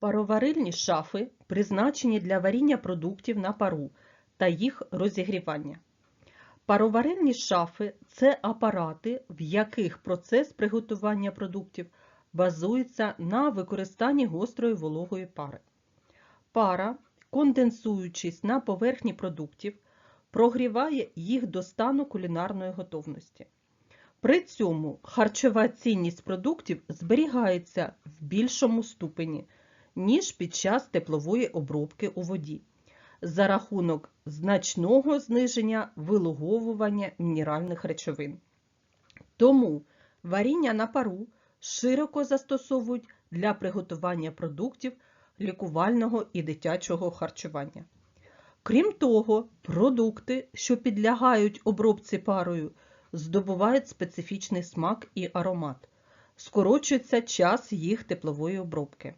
Пароварильні шафи призначені для варіння продуктів на пару та їх розігрівання. Пароварильні шафи це апарати, в яких процес приготування продуктів базується на використанні гострої вологої пари. Пара, конденсуючись на поверхні продуктів, прогріває їх до стану кулінарної готовності. При цьому харчова цінність продуктів зберігається в більшому ступені, ніж під час теплової обробки у воді, за рахунок значного зниження вилуговування мінеральних речовин. Тому варіння на пару широко застосовують для приготування продуктів лікувального і дитячого харчування. Крім того, продукти, що підлягають обробці парою, здобувають специфічний смак і аромат. Скорочується час їх теплової обробки.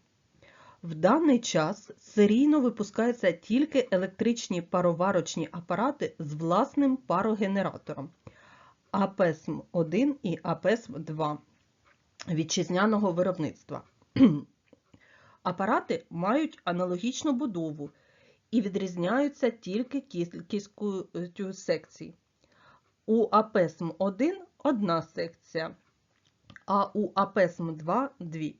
В даний час серійно випускаються тільки електричні пароварочні апарати з власним парогенератором АПСМ-1 і АПСМ-2 вітчизняного виробництва. Апарати мають аналогічну будову і відрізняються тільки кількістю секцій. У АПСМ-1 одна секція, а у АПСМ-2 дві.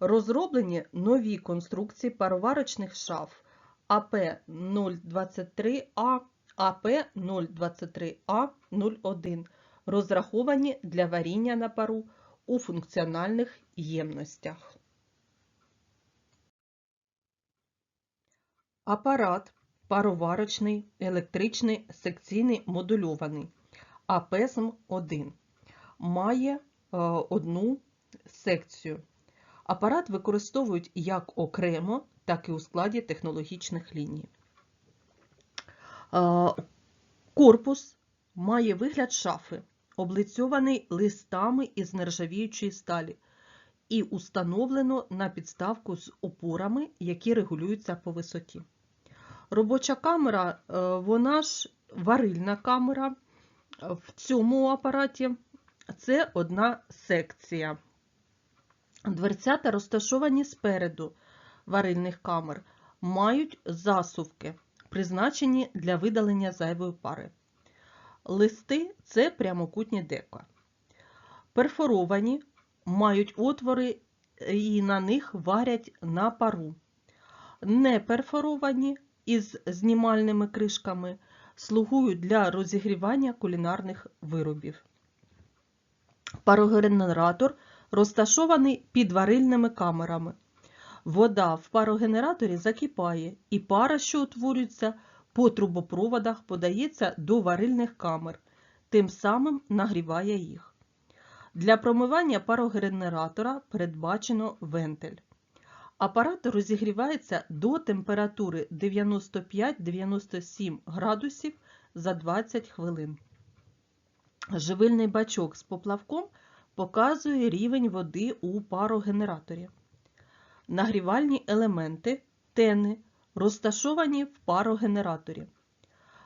Розроблені нові конструкції пароварочних шаф АП-023А, АП-023А01, розраховані для варіння на пару у функціональних ємностях. Апарат пароварочний, електричний, секційний модульований АПСМ-1 має е, одну секцію. Апарат використовують як окремо, так і у складі технологічних ліній. Е, корпус має вигляд шафи, облицьований листами із нержавіючої сталі і установлено на підставку з опорами, які регулюються по висоті. Робоча камера, е, вона ж варильна камера. В цьому апараті це одна секція. Дверцята розташовані спереду варильних камер, мають засувки, призначені для видалення зайвої пари. Листи це прямокутні дека. Перфоровані мають отвори і на них варять на пару. Неперфоровані із знімальними кришками слугують для розігрівання кулінарних виробів. Парогенератор розташований під варильними камерами. Вода в парогенераторі закипає, і пара, що утворюється по трубопроводах, подається до варильних камер, тим самим нагріває їх. Для промивання парогенератора передбачено вентиль. Апарат розігрівається до температури 95-97 градусів за 20 хвилин. Живильний бачок з поплавком показує рівень води у парогенераторі. Нагрівальні елементи тени розташовані в парогенераторі.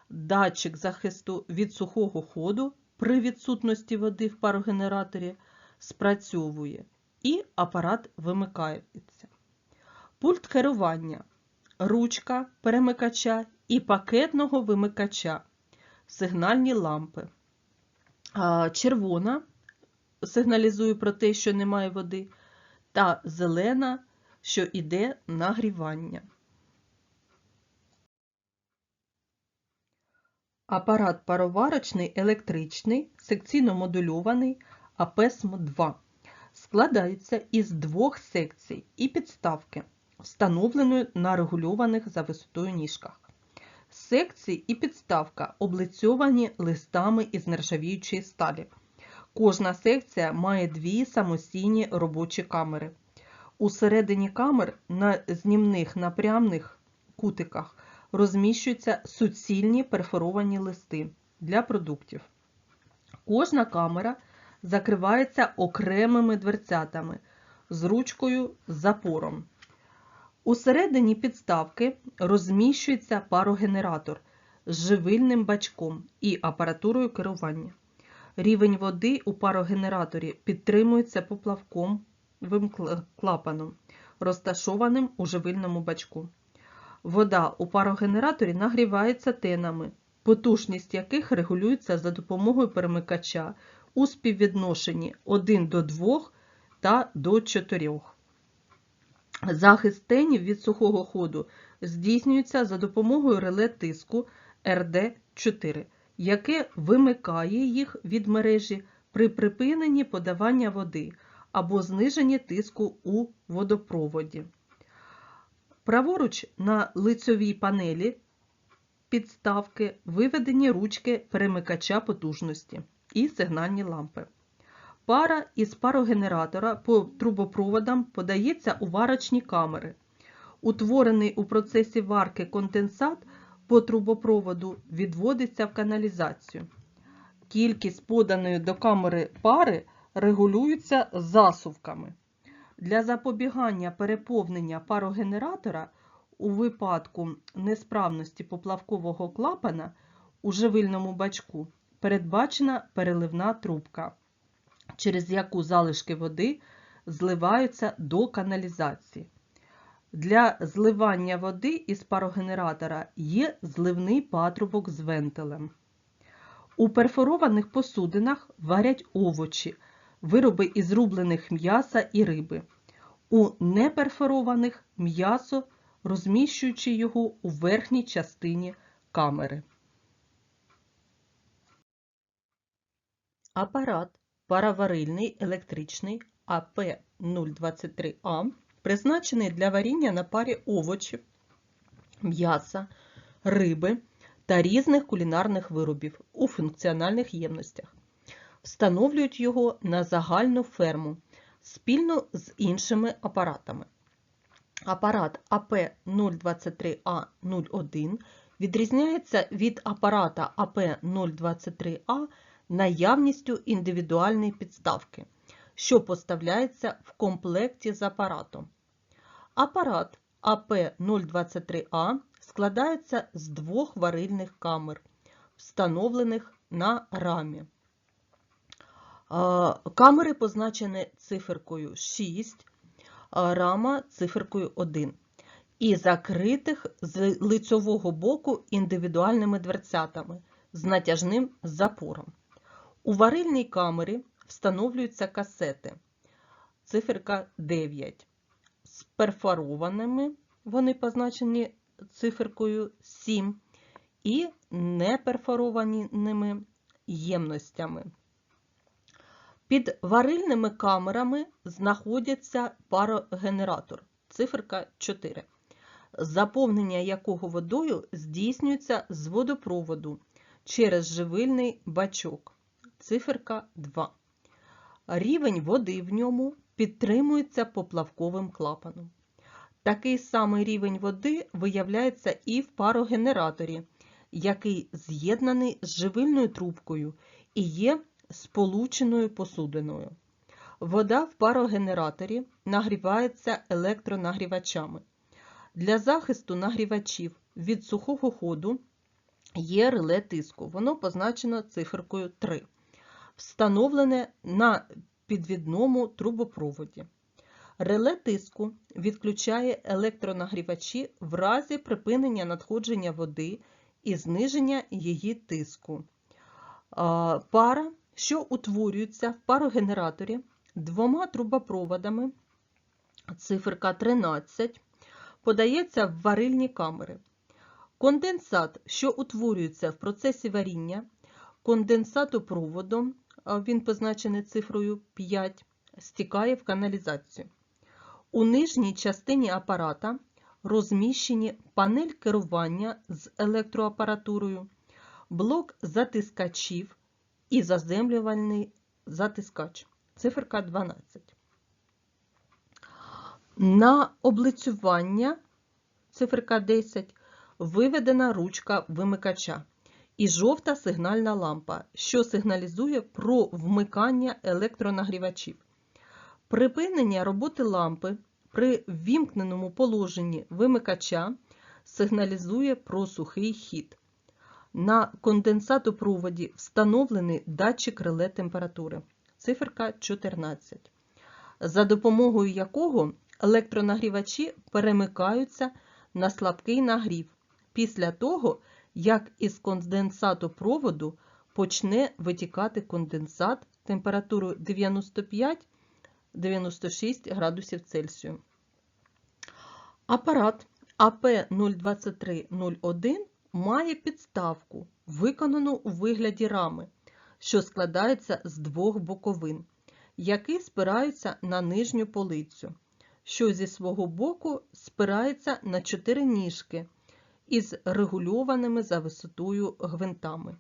Датчик захисту від сухого ходу при відсутності води в парогенераторі спрацьовує і апарат вимикається. Пульт керування, ручка перемикача і пакетного вимикача, сигнальні лампи. Червона сигналізує про те, що немає води, та зелена, що йде нагрівання. Апарат пароварочний електричний, секційно модульований АПСМ-2 складається із двох секцій і підставки, встановленої на регульованих за висотою ніжках. Секції і підставка облицьовані листами із нержавіючої сталі. Кожна секція має дві самостійні робочі камери. У середині камер на знімних напрямних кутиках розміщуються суцільні перфоровані листи для продуктів. Кожна камера закривається окремими дверцятами з ручкою з запором. У середині підставки розміщується парогенератор з живильним бачком і апаратурою керування. Рівень води у парогенераторі підтримується поплавком клапаном. розташованим у живильному бачку. Вода у парогенераторі нагрівається тенами, потужність яких регулюється за допомогою перемикача у співвідношенні 1 до 2 та до 4. Захист тенів від сухого ходу здійснюється за допомогою реле тиску РД4, яке вимикає їх від мережі при припиненні подавання води або зниженні тиску у водопроводі. Праворуч на лицьовій панелі підставки виведені ручки перемикача потужності і сигнальні лампи. Пара із парогенератора по трубопроводам подається у варочні камери. Утворений у процесі варки конденсат по трубопроводу відводиться в каналізацію. Кількість поданої до камери пари регулюється засувками. Для запобігання переповнення парогенератора у випадку несправності поплавкового клапана у живильному бачку передбачена переливна трубка, через яку залишки води зливаються до каналізації. Для зливання води із парогенератора є зливний патрубок з вентилем. У перфорованих посудинах варять овочі, вироби із рублених м'яса і риби. У неперфорованих м'ясо, розміщуючи його у верхній частині камери. Апарат пароварильний електричний АП-023А призначений для варіння на парі овочів, м'яса, риби та різних кулінарних виробів у функціональних ємностях. Встановлюють його на загальну ферму спільно з іншими апаратами. Апарат АП023А01 відрізняється від апарата АП023А наявністю індивідуальної підставки, що поставляється в комплекті з апаратом. Апарат АП023А складається з двох варильних камер, встановлених на рамі. Камери позначені циферкою 6, рама циферкою 1 і закритих з лицьового боку індивідуальними дверцятами з натяжним запором. У варильній камері встановлюються касети. Циферка 9. З перфорованими, вони позначені циферкою 7, і неперфорованими ємностями. Під варильними камерами знаходиться парогенератор, циферка 4, заповнення якого водою здійснюється з водопроводу через живильний бачок, циферка 2. Рівень води в ньому підтримується поплавковим клапаном. Такий самий рівень води виявляється і в парогенераторі, який з'єднаний з живильною трубкою і є сполученою посудиною. Вода в парогенераторі нагрівається електронагрівачами. Для захисту нагрівачів від сухого ходу є реле тиску. Воно позначено циферкою 3, встановлене на підвідному трубопроводі. Реле тиску відключає електронагрівачі в разі припинення надходження води і зниження її тиску. Пара, що утворюється в парогенераторі двома трубопроводами, циферка 13, подається в варильні камери. Конденсат, що утворюється в процесі варіння, конденсатопроводом, він позначений цифрою 5, стікає в каналізацію. У нижній частині апарата розміщені панель керування з електроапаратурою, блок затискачів і заземлювальний затискач. Циферка 12. На облицювання циферка 10 виведена ручка вимикача і жовта сигнальна лампа, що сигналізує про вмикання електронагрівачів. Припинення роботи лампи при ввімкненому положенні вимикача сигналізує про сухий хід. На конденсатопроводі встановлений датчик реле температури, циферка 14, за допомогою якого електронагрівачі перемикаються на слабкий нагрів після того, як із конденсату проводу почне витікати конденсат температурою 95-96 градусів Цельсію. Апарат АП02301 має підставку, виконану у вигляді рами, що складається з двох боковин, які спираються на нижню полицю, що зі свого боку спирається на чотири ніжки із регульованими за висотою гвинтами.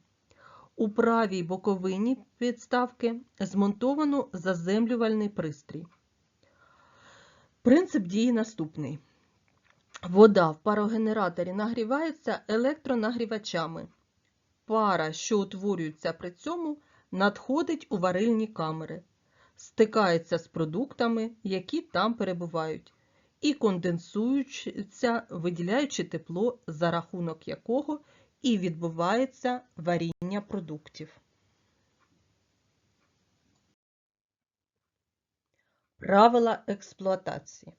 У правій боковині підставки змонтовано заземлювальний пристрій. Принцип дії наступний. Вода в парогенераторі нагрівається електронагрівачами. Пара, що утворюється при цьому, надходить у варильні камери, стикається з продуктами, які там перебувають, і конденсуються, виділяючи тепло, за рахунок якого і відбувається варіння продуктів. Правила експлуатації.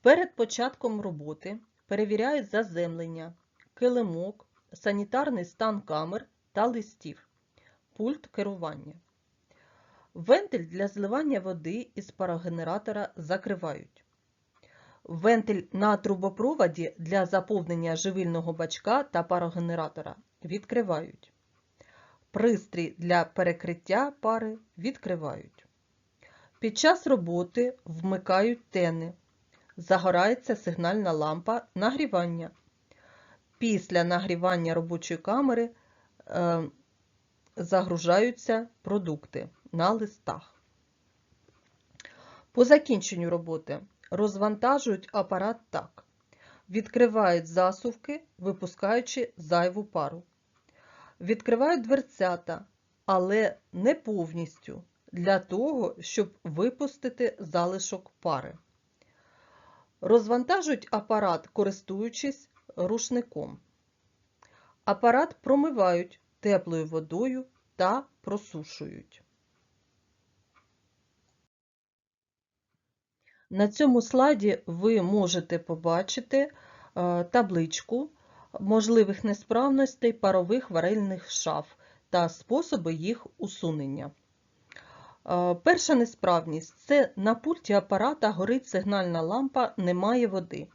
Перед початком роботи перевіряють заземлення, килимок, санітарний стан камер та листів, пульт керування. Вентиль для зливання води із парогенератора закривають. Вентиль на трубопроводі для заповнення живильного бачка та парогенератора відкривають. Пристрій для перекриття пари відкривають. Під час роботи вмикають тени. Загорається сигнальна лампа нагрівання. Після нагрівання робочої камери е, загружаються продукти на листах. По закінченню роботи розвантажують апарат так. Відкривають засувки, випускаючи зайву пару. Відкривають дверцята, але не повністю, для того, щоб випустити залишок пари. Розвантажують апарат, користуючись рушником. Апарат промивають теплою водою та просушують. На цьому слайді ви можете побачити е, табличку можливих несправностей парових варильних шаф та способи їх усунення. Е, Перша несправність це на пульті апарата горить сигнальна лампа немає води.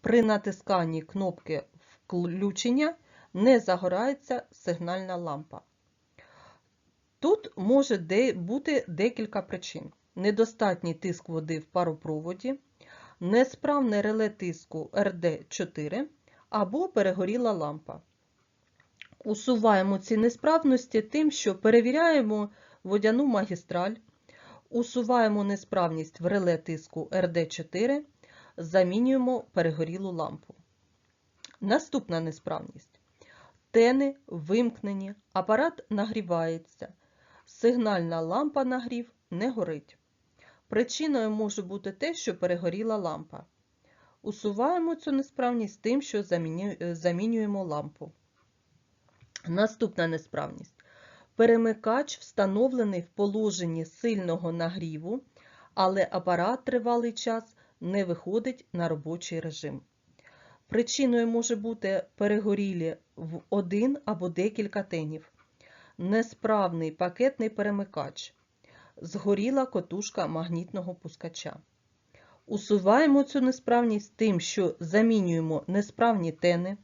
При натисканні кнопки включення не загорається сигнальна лампа. Тут може бути декілька причин. Недостатній тиск води в паропроводі, несправне реле тиску РД4 або перегоріла лампа. Усуваємо ці несправності тим, що перевіряємо водяну магістраль, усуваємо несправність в реле тиску РД4, замінюємо перегорілу лампу. Наступна несправність. Тени вимкнені, апарат нагрівається, сигнальна лампа нагрів не горить. Причиною може бути те, що перегоріла лампа. Усуваємо цю несправність тим, що замінюємо лампу. Наступна несправність. Перемикач встановлений в положенні сильного нагріву, але апарат тривалий час не виходить на робочий режим. Причиною може бути перегорілі в один або декілька тенів, несправний пакетний перемикач, згоріла котушка магнітного пускача. Усуваємо цю несправність тим, що замінюємо несправні тени,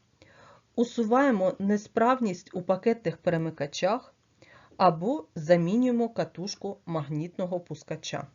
усуваємо несправність у пакетних перемикачах або замінюємо катушку магнітного пускача.